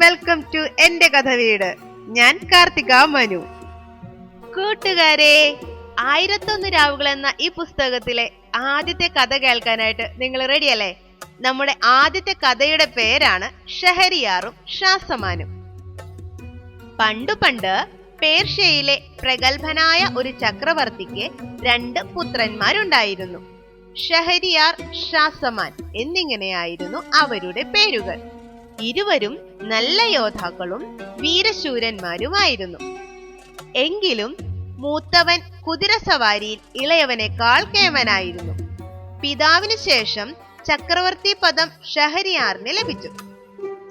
Welcome to എന്റെ കഥ വീട് ഞാൻ കാർത്തിക മനു. കൂട്ടുകാരെ ആയിരത്തൊന്ന് രാവുകൾ എന്ന ഈ പുസ്തകത്തിലെ ആദ്യത്തെ കഥ കേൾക്കാനായിട്ട് നിങ്ങൾ റെഡിയല്ലേ നമ്മുടെ ആദ്യത്തെ കഥയുടെ പേരാണ് ഷഹരിയാറും ഷാസമാനും. പണ്ടു പണ്ട് പേർഷ്യയിലെ പ്രഗത്ഭനായ ഒരു ചക്രവർത്തിക്ക് രണ്ട് പുത്രന്മാരുണ്ടായിരുന്നു. ഷഹരിയാർ ഷാസമാൻ എന്നിങ്ങനെയായിരുന്നു അവരുടെ പേരുകൾ. ഇരുവരും നല്ല യോദ്ധാക്കളും വീരശൂരന്മാരുമായിരുന്നു. എങ്കിലും മൂത്തവൻ കുതിര സവാരിയിൽ ഇളയവനേക്കാൾ കേമനായിരുന്നു. പിതാവിനു ശേഷം ചക്രവർത്തി പദം ഷഹരിയാറിന് ലഭിച്ചു.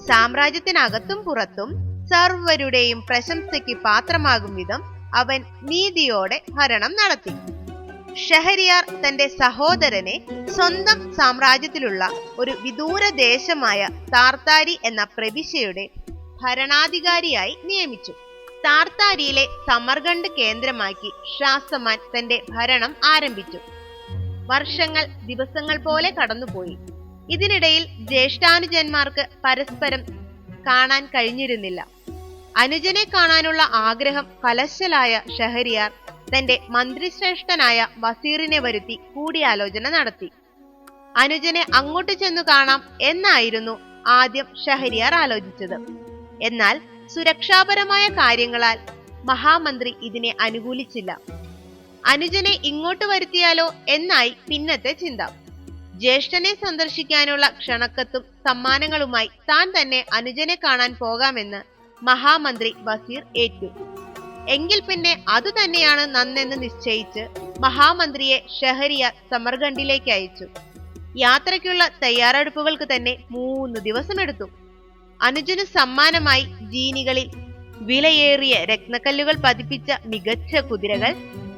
സാമ്രാജ്യത്തിനകത്തും പുറത്തും സർവരുടെയും പ്രശംസയ്ക്ക് പാത്രമാകും വിധം അവൻ നീതിയോടെ ഭരണം നടത്തി. ഷഹരിയാർ തന്റെ സഹോദരനെ സ്വന്തം സാമ്രാജ്യത്തിലുള്ള ഒരു വിദൂര ദേശമായ താർത്താരി എന്ന പ്രവിശ്യയുടെ ഭരണാധികാരിയായി നിയമിച്ചു. താർത്താരിയിലെ സമർഗണ്ഡ് കേന്ദ്രമാക്കി ഷാസമാൻ തന്റെ ഭരണം ആരംഭിച്ചു. വർഷങ്ങൾ ദിവസങ്ങൾ പോലെ കടന്നുപോയി. ഇതിനിടയിൽ ജ്യേഷ്ഠാനുജന്മാർക്ക് പരസ്പരം കാണാൻ കഴിഞ്ഞിരുന്നില്ല. അനുജനെ കാണാനുള്ള ആഗ്രഹം കലശലായ ഷഹരിയാർ തന്റെ മന്ത്രിശ്രേഷ്ഠനായ വസീറിനെ വരുത്തി കൂടിയാലോചന നടത്തി. അനുജനെ അങ്ങോട്ട് ചെന്നു കാണാം എന്നായിരുന്നു ആദ്യം ഷഹരിയാർ ആലോചിച്ചത്. എന്നാൽ സുരക്ഷാപരമായ കാര്യങ്ങളാൽ മഹാമന്ത്രി ഇതിനെ അനുകൂലിച്ചില്ല. അനുജനെ ഇങ്ങോട്ട് വരുത്തിയാലോ എന്നായി പിന്നത്തെ ചിന്ത. ജ്യേഷ്ഠനെ സന്ദർശിക്കാനുള്ള ക്ഷണക്കത്തും സമ്മാനങ്ങളുമായി താൻ തന്നെ അനുജനെ കാണാൻ പോകാമെന്ന് മഹാമന്ത്രി വസീർ ഏറ്റു. എങ്കിൽ പിന്നെ അത് തന്നെയാണ് നന്നെന്ന് നിശ്ചയിച്ച് മഹാമന്ത്രിയെ ഷഹരിയ സമർഖണ്ഡിലേക്ക് അയച്ചു. യാത്രയ്ക്കുള്ള തയ്യാറെടുപ്പുകൾക്ക് തന്നെ മൂന്ന് ദിവസമെടുത്തു. അനുജന് സമ്മാനമായി ജീനികളിൽ വിലയേറിയ രത്നക്കല്ലുകൾ പതിപ്പിച്ച മികച്ച കുതിരകൾ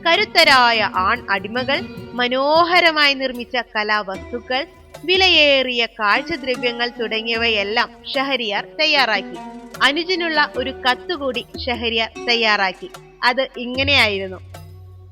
കരുത്തരായ ആൺ അടിമകൾ മനോഹരമായി നിർമ്മിച്ച കലാവസ്തുക്കൾ വിലയേറിയ കാഴ്ചദ്രവ്യങ്ങൾ തുടങ്ങിയവയെല്ലാം ഷഹരിയാർ തയ്യാറാക്കി. അനുജനുള്ള ഒരു കത്തുകൂടി ഷഹരിയ തയ്യാറാക്കി. അത് ഇങ്ങനെയായിരുന്നു.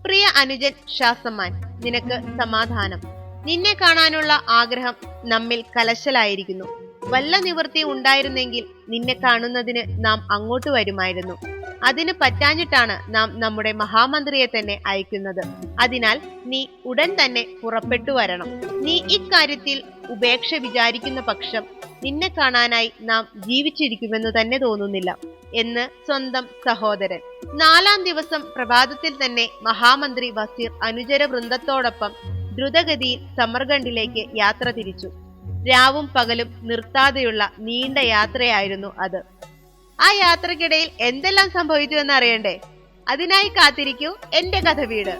പ്രിയ അനുജൻ ശാസമാൻ നിനക്ക് സമാധാനം. നിന്നെ കാണാനുള്ള ആഗ്രഹം നമ്മിൽ കലശലായിരിക്കുന്നു. വല്ല നിവൃത്തി ഉണ്ടായിരുന്നെങ്കിൽ നിന്നെ കാണുന്നതിന് നാം അങ്ങോട്ട് വരുമായിരുന്നു. അതിന് പറ്റാഞ്ഞിട്ടാണ് നാം നമ്മുടെ മഹാമന്ത്രിയെ തന്നെ അയക്കുന്നത്. അതിനാൽ നീ ഉടൻ തന്നെ പുറപ്പെട്ടു വരണം. നീ ഇക്കാര്യത്തിൽ ഉപേക്ഷ വിചാരിക്കുന്ന പക്ഷം നിന്നെ കാണാനായി നാം ജീവിച്ചിരിക്കുമെന്ന് തന്നെ തോന്നുന്നില്ല എന്ന് സ്വന്തം സഹോദരൻ. നാലാം ദിവസം പ്രഭാതത്തിൽ തന്നെ മഹാമന്ത്രി വസീർ അനുചര വൃന്ദത്തോടൊപ്പം ദ്രുതഗതിയിൽ സമർഗണ്ടിലേക്ക് യാത്ര തിരിച്ചു. രാവും പകലും നിർത്താതെയുള്ള നീണ്ട യാത്രയായിരുന്നു അത്. ആ യാത്രക്കിടയിൽ എന്തെല്ലാം സംഭവിച്ചു എന്ന് അറിയണ്ടേ? അതിനായി കാത്തിരിക്കൂ എന്റെ കഥ വീട്